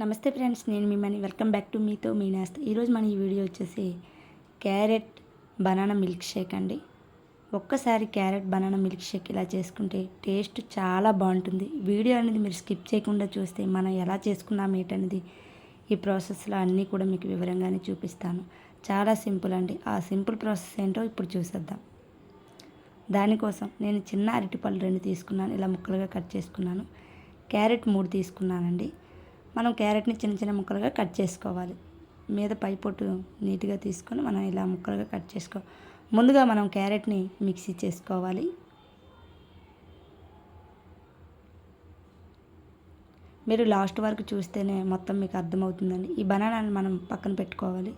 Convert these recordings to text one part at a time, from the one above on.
నమస్తే ఫ్రెండ్స్ నేను మిమ్మల్ని వెల్కమ్ బ్యాక్ టు మీతో మీ నేస్త ఈరోజు మన ఈ వీడియో వచ్చేసి క్యారెట్ బనానా మిల్క్ షేక్ అండి. ఒక్కసారి క్యారెట్ బనానా మిల్క్ షేక్ ఇలా చేసుకుంటే టేస్ట్ చాలా బాగుంటుంది. వీడియో అనేది మీరు స్కిప్ చేయకుండా చూస్తే మనం ఎలా చేసుకున్నాం ఏంటనేది ఈ ప్రాసెస్లో అన్నీ కూడా మీకు వివరంగానే చూపిస్తాను. చాలా సింపుల్ అండి. ఆ సింపుల్ ప్రాసెస్ ఏంటో ఇప్పుడు చూసేద్దాం. దానికోసం నేను చిన్న అరటిపళ్ళు రెండు తీసుకున్నాను. ఇలా ముక్కలుగా కట్ చేసుకున్నాను. క్యారెట్ మూడు తీసుకున్నానండి. మనం క్యారెట్ని చిన్న చిన్న ముక్కలుగా కట్ చేసుకోవాలి. మీద పై పొట్టు నీట్గా తీసుకొని మనం ఇలా ముక్కలుగా కట్ చేసుకో ముందుగా మనం క్యారెట్ని మిక్సీ చేసుకోవాలి. మీరు లాస్ట్ వరకు చూస్తేనే మొత్తం మీకు అర్థమవుతుందండి. ఈ బనానాని మనం పక్కన పెట్టుకోవాలి.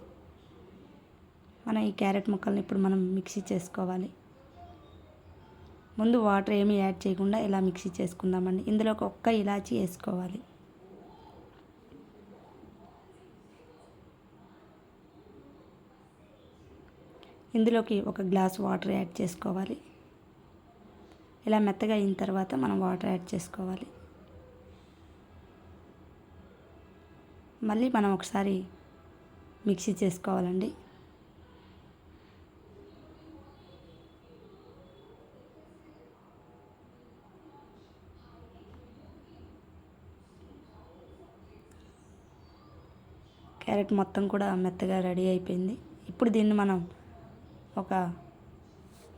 మనం ఈ క్యారెట్ ముక్కల్ని ఇప్పుడు మనం మిక్సీ చేసుకోవాలి. ముందు వాటర్ ఏమీ యాడ్ చేయకుండా ఇలా మిక్సీ చేసుకుందామండి. ఇందులో ఒక ఒక్క ఇలాచి వేసుకోవాలి. ఇందులోకి ఒక గ్లాస్ వాటర్ యాడ్ చేసుకోవాలి. ఇలా మెత్తగా అయిన తర్వాత మనం వాటర్ యాడ్ చేసుకోవాలి. మళ్ళీ మనం ఒకసారి మిక్సీ చేసుకోవాలండి. క్యారెట్ మొత్తం కూడా మెత్తగా రెడీ అయిపోయింది. ఇప్పుడు దీన్ని మనం ఒక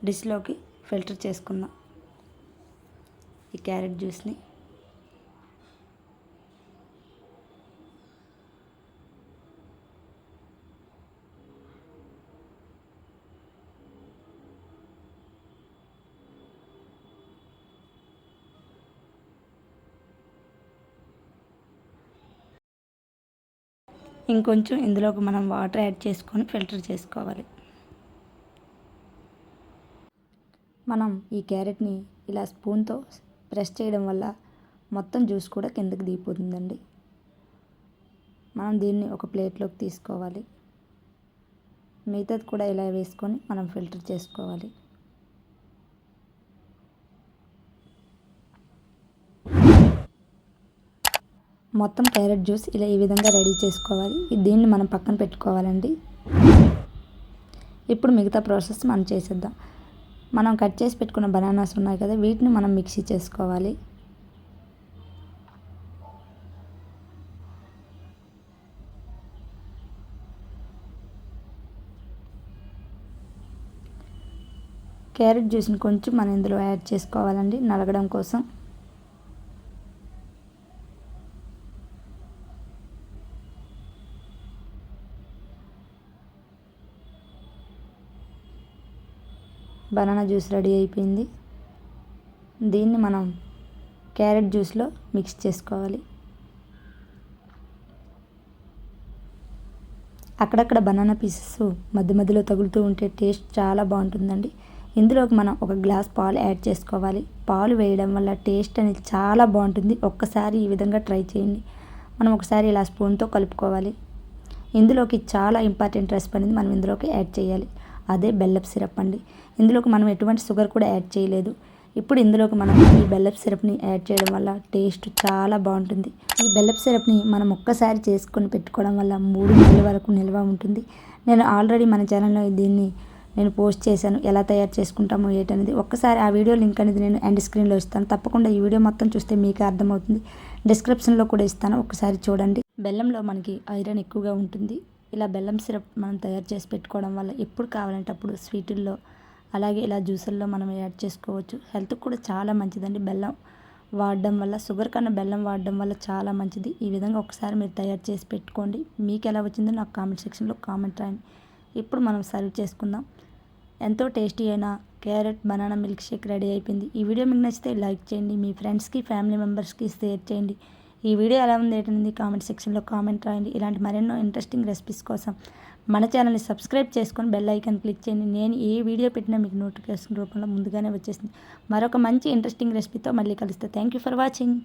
డిష్లోకి ఫిల్టర్ చేసుకుందాం ఈ క్యారెట్ జ్యూస్ని. ఇంకొంచెం ఇందులోకి మనం వాటర్ యాడ్ చేసుకొని ఫిల్టర్ చేసుకోవాలి. మనం ఈ క్యారెట్ని ఇలా స్పూన్తో ప్రెస్ చేయడం వల్ల మొత్తం జ్యూస్ కూడా కిందకి దిగిపోతుందండి. మనం దీన్ని ఒక ప్లేట్లోకి తీసుకోవాలి. మిగతాది కూడా ఇలా వేసుకొని మనం ఫిల్టర్ చేసుకోవాలి. మొత్తం క్యారెట్ జ్యూస్ ఇలా ఈ విధంగా రెడీ చేసుకోవాలి. దీన్ని మనం పక్కన పెట్టుకోవాలండి. ఇప్పుడు మిగతా ప్రాసెస్ మనం చేసేద్దాం. మనం కట్ చేసి పెట్టుకున్న బనానాస్ ఉన్నాయి కదా వీటిని మనం మిక్సీ చేసుకోవాలి. క్యారెట్ జ్యూస్ని కొంచెం మనం ఇందులో యాడ్ చేసుకోవాలండి నలగడం కోసం. బనానా జ్యూస్ రెడీ అయిపోయింది. దీన్ని మనం క్యారెట్ జ్యూస్లో మిక్స్ చేసుకోవాలి. అక్కడక్కడ బనానా పీసెస్ మధ్య మధ్యలో తగులుతూ ఉంటే టేస్ట్ చాలా బాగుంటుందండి. ఇందులోకి మనం ఒక గ్లాస్ పాలు యాడ్ చేసుకోవాలి. పాలు వేయడం వల్ల టేస్ట్ అనేది చాలా బాగుంటుంది. ఒక్కసారి ఈ విధంగా ట్రై చేయండి. మనం ఒకసారి ఇలా స్పూన్తో కలుపుకోవాలి. ఇందులోకి చాలా ఇంపార్టెంట్ రెసిపీ అనేది మనం ఇందులోకి యాడ్ చేయాలి. అదే బెల్లప్ సిరప్ అండి. ఇందులోకి మనం ఎటువంటి షుగర్ కూడా యాడ్ చేయలేదు. ఇప్పుడు ఇందులోకి మనం ఈ బెల్లపు సిరప్ని యాడ్ చేయడం వల్ల టేస్ట్ చాలా బాగుంటుంది. ఈ బెల్లపు సిరప్ని మనం ఒక్కసారి చేసుకొని పెట్టుకోవడం వల్ల మూడు నెలల వరకు నిల్వ ఉంటుంది. నేను ఆల్రెడీ మన ఛానల్లో దీన్ని నేను పోస్ట్ చేశాను. ఎలా తయారు చేసుకుంటామో ఏంటనేది ఒక్కసారి ఆ వీడియో లింక్ అనేది నేను ఎండ్ స్క్రీన్లో ఇస్తాను. తప్పకుండా ఈ వీడియో మొత్తం చూస్తే మీకు అర్థమవుతుంది. డిస్క్రిప్షన్లో కూడా ఇస్తాను. ఒకసారి చూడండి. బెల్లంలో మనకి ఐరన్ ఎక్కువగా ఉంటుంది. ఇలా బెల్లం సిరప్ మనం తయారు చేసి పెట్టుకోవడం వల్ల ఎప్పుడు కావాలంటే అప్పుడు స్వీటుల్లో అలాగే ఇలా జ్యూసుల్లో మనం యాడ్ చేసుకోవచ్చు. హెల్త్కి కూడా చాలా మంచిదండి బెల్లం వాడడం వల్ల. షుగర్ కన్నా బెల్లం వాడడం వల్ల చాలా మంచిది. ఈ విధంగా ఒకసారి మీరు తయారు చేసి పెట్టుకోండి. మీకు ఎలా వచ్చిందో నాకు కామెంట్ సెక్షన్లో కామెంట్ రాయండి. ఇప్పుడు మనం సర్వ్ చేసుకుందాం. ఎంతో టేస్టీ అయిన carrot banana milk shake ready అయిపోయింది. ఈ వీడియో మీకు నచ్చితే లైక్ చేయండి. మీ ఫ్రెండ్స్కి ఫ్యామిలీ మెంబర్స్కి షేర్ చేయండి. ఈ వీడియో ఎలా ఉంది ఏంటనేది కామెంట్ సెక్షన్లో కామెంట్ రాయండి. ఇలాంటి మరెన్నో ఇంట్రెస్టింగ్ రెసిపీస్ కోసం మన ఛానల్ని సబ్స్క్రైబ్ చేసుకొని బెల్ ఐకాన్ క్లిక్ చేయండి. నేను ఏ వీడియో పెట్టినా మీకు నోటిఫికేషన్ రూపంలో ముందుగానే వచ్చేసింది మరొక మంచి ఇంట్రెస్టింగ్ రెసిపీతో మళ్ళీ కలుస్తాను థ్యాంక్ యూ ఫర్ వాచింగ్